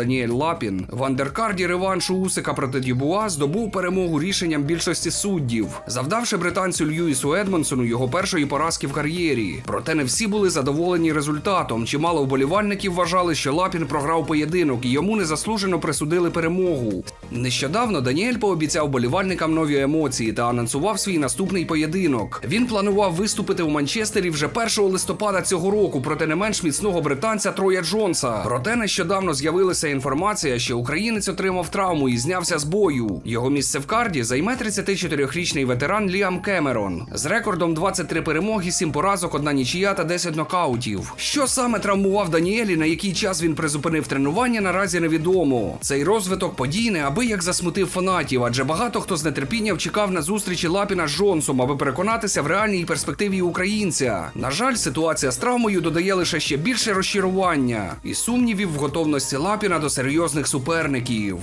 Даніель Лапін в андеркарді реваншу Усика проти Дюбуа здобув перемогу рішенням більшості суддів, завдавши британцю Льюісу Едмонсону його першої поразки в кар'єрі. Проте не всі були задоволені результатом. Чимало вболівальників вважали, що Лапін програв поєдинок і йому незаслужено присудили перемогу. Нещодавно Даніель пообіцяв болівальникам нові емоції та анонсував свій наступний поєдинок. Він планував виступити у Манчестері вже 1 листопада цього року проти не менш міцного британця Троя Джонса. Проте нещодавно з'явилася інформація, що українець отримав травму і знявся з бою. Його місце в карді займе 34-річний ветеран Ліам Кемерон з рекордом 23 перемоги, 7 поразок, одна нічия та 10 нокаутів. Що саме травмував Даніелі, на який час він призупинив тренування, наразі невідомо. Цей розвиток подій неабияк засмутив фанатів, адже багато хто з нетерпінням чекав на зустрічі Лапіна з Джонсом, аби переконатися в реальній перспективі українця. На жаль, ситуація з травмою додає лише ще більше розчарування і сумнівів в готовності Лапіна до серйозних суперників.